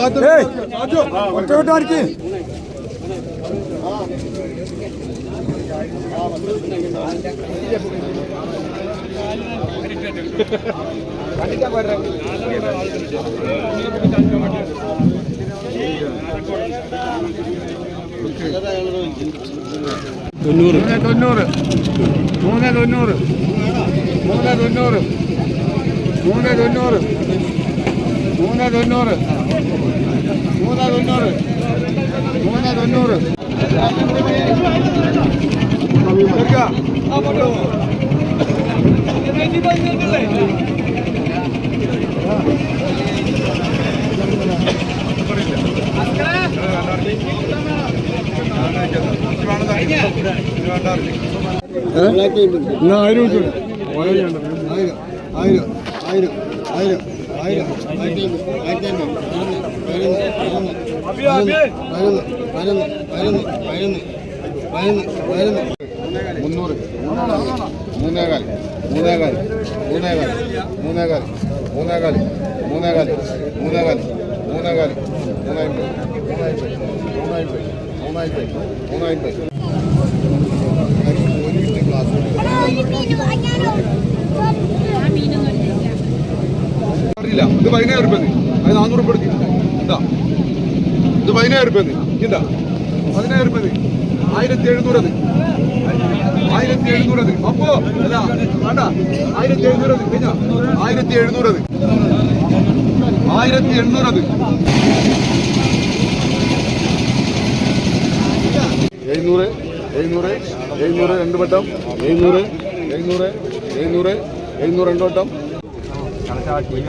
ഒറ്റോട്ടാർക്ക് തൊണ്ണൂറ്. തൊണ്ണൂറ്. മൂന്ന് തൊണ്ണൂറ്. മൂന്ന് തൊണ്ണൂറ്. മൂന്ന് തൊണ്ണൂറ്. മൂന്ന് തൊണ്ണൂറ് മൂന്ന് തൊണ്ണൂറ് മൂന്ന് തൊണ്ണൂറ് ആയിരം ആയിരം ആയിരം ആയിരം. മുന്നൂറ് മൂന്നേകാൽ മൂന്നേകാൽ മൂന്നേകാൽ മൂന്നേകാൽ മൂന്നേകാൽ മൂന്നേകാൽ മൂന്നേകാൽ മൂന്നേകാൽ മൂന്നായിരം. മൂന്നായിരം മൂന്നായിരം മൂന്നായിരം ഒരു അറിയില്ല ഇത് പതിനായിരം റുപ്യ അത് നാനൂറ് റുപ്യ എടുത്തില്ല എന്താ ഇത് പതിനായിരം റുപ്യ എന്താ പതിനായിരം റുപ്യ ആയിരത്തി എഴുന്നൂറത് ആയിരത്തി എഴുന്നൂറത് അപ്പോ അല്ല വേണ്ട. ആയിരത്തി എഴുന്നൂറത് കഴിഞ്ഞ? ആയിരത്തി എഴുന്നൂറത് ആയിരത്തി എണ്ണൂറത് എഴുന്നൂറ് എഴുന്നൂറ് എഴുന്നൂറ് രണ്ട് വട്ടം. എഴുന്നൂറ് എഴുന്നൂറ് എഴുന്നൂറ് എഴുന്നൂറ് രണ്ട് വട്ടം. പറഞ്ഞു